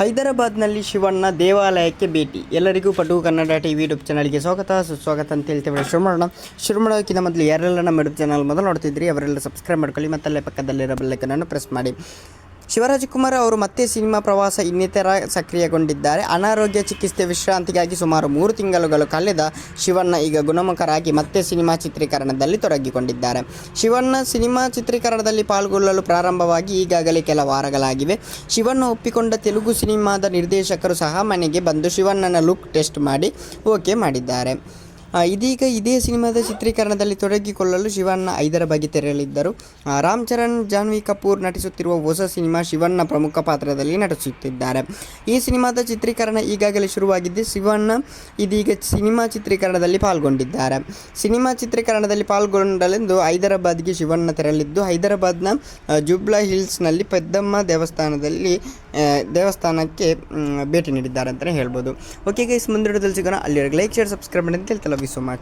ಹೈದರಾಬಾದ್ನಲ್ಲಿ ಶಿವಣ್ಣ ದೇವಾಲಯಕ್ಕೆ ಭೇಟಿ. ಎಲ್ಲರಿಗೂ ಪಟು ಕನ್ನಡ ಟಿವಿ ಯೂಟ್ಯೂಬ್ ಚಾನಲ್ಗೆ ಸ್ವಾಗತ. ಸುಸ್ವಾಗತ ಅಂತ ಹೇಳ್ತೇವೆ ಶುರು ಮಾಡೋಣ ಶುರು ಮಾಡೋಕ್ಕಿಂತ ಮೊದಲು ಯಾರೆಲ್ಲ ನಮ್ಮ ಯೂಟ್ಯೂಬ್ ಚಾನಲ್ ಮೊದಲು ನೋಡ್ತಿದ್ರಿ, ಅವರೆಲ್ಲ ಸಬ್ಸ್ಕ್ರೈಬ್ ಮಾಡ್ಕೊಳ್ಳಿ ಮತ್ತಲ್ಲೇ ಪಕ್ಕದಲ್ಲಿರೋ ಬೆಲ್ಲೈಕನನ್ನು ಪ್ರೆಸ್ ಮಾಡಿ. ಶಿವರಾಜಕುಮಾರ್ ಅವರು ಮತ್ತೆ ಸಿನಿಮಾ ಪ್ರವಾಸ ಇನ್ನಿತರ ಸಕ್ರಿಯಗೊಂಡಿದ್ದಾರೆ. ಅನಾರೋಗ್ಯ ಚಿಕಿತ್ಸೆ ವಿಶ್ರಾಂತಿಗಾಗಿ ಸುಮಾರು ಮೂರು ತಿಂಗಳುಗಳು ಕಳೆದ ಶಿವಣ್ಣ ಈಗ ಗುಣಮುಖರಾಗಿ ಮತ್ತೆ ಸಿನಿಮಾ ಚಿತ್ರೀಕರಣದಲ್ಲಿ ತೊಡಗಿಕೊಂಡಿದ್ದಾರೆ. ಶಿವಣ್ಣ ಸಿನಿಮಾ ಚಿತ್ರೀಕರಣದಲ್ಲಿ ಪಾಲ್ಗೊಳ್ಳಲು ಪ್ರಾರಂಭವಾಗಿ ಈಗಾಗಲೇ ಕೆಲ ವಾರಗಳಾಗಿವೆ. ಶಿವಣ್ಣ ಒಪ್ಪಿಕೊಂಡ ತೆಲುಗು ಸಿನಿಮಾದ ನಿರ್ದೇಶಕರು ಸಹ ಮನೆಗೆ ಬಂದು ಶಿವಣ್ಣನ ಲುಕ್ ಟೆಸ್ಟ್ ಮಾಡಿ ಓಕೆ ಮಾಡಿದ್ದಾರೆ. ಇದೀಗ ಇದೇ ಸಿನಿಮಾದ ಚಿತ್ರೀಕರಣದಲ್ಲಿ ತೊಡಗಿಕೊಳ್ಳಲು ಶಿವಣ್ಣ ಹೈದರಾಬಾದ್ಗೆ ತೆರೆಯಲಿದ್ದರು. ರಾಮ್ ಚರಣ್, ಜಾನ್ವಿ ಕಪೂರ್ ನಟಿಸುತ್ತಿರುವ ಹೊಸ ಸಿನಿಮಾ ಶಿವಣ್ಣ ಪ್ರಮುಖ ಪಾತ್ರದಲ್ಲಿ ನಟಿಸುತ್ತಿದ್ದಾರೆ. ಈ ಸಿನಿಮಾದ ಚಿತ್ರೀಕರಣ ಈಗಾಗಲೇ ಶುರುವಾಗಿದ್ದು, ಶಿವಣ್ಣ ಇದೀಗ ಸಿನಿಮಾ ಚಿತ್ರೀಕರಣದಲ್ಲಿ ಪಾಲ್ಗೊಂಡಿದ್ದಾರೆ. ಸಿನಿಮಾ ಚಿತ್ರೀಕರಣದಲ್ಲಿ ಪಾಲ್ಗೊಂಡಲೆಂದು ಹೈದರಾಬಾದ್ಗೆ ಶಿವಣ್ಣ ತೆರಳಿದ್ದು, ಹೈದರಾಬಾದ್ನ ಜುಬ್ಲಾ ಹಿಲ್ಸ್ನಲ್ಲಿ ಪೆದ್ದಮ್ಮ ದೇವಸ್ಥಾನದಲ್ಲಿ ದೇವಸ್ಥಾನಕ್ಕೆ ಭೇಟಿ ನೀಡಿದ್ದಾರೆ ಅಂತಲೇ ಹೇಳ್ಬೋದು ಓಕೆ ಗೈಸ್ ಮುಂದಿಡೋದಲ್ಲಿ ಸಿಗೋಣ. ಅಲ್ಲಿವರೆಗೆ ಲೈಕ್ ಶೇರ್ ಸಬ್ಸ್ಕ್ರೈಬ್ ಮಾಡಿ ಅಂತ ಹೇಳ್ತಾ you so much.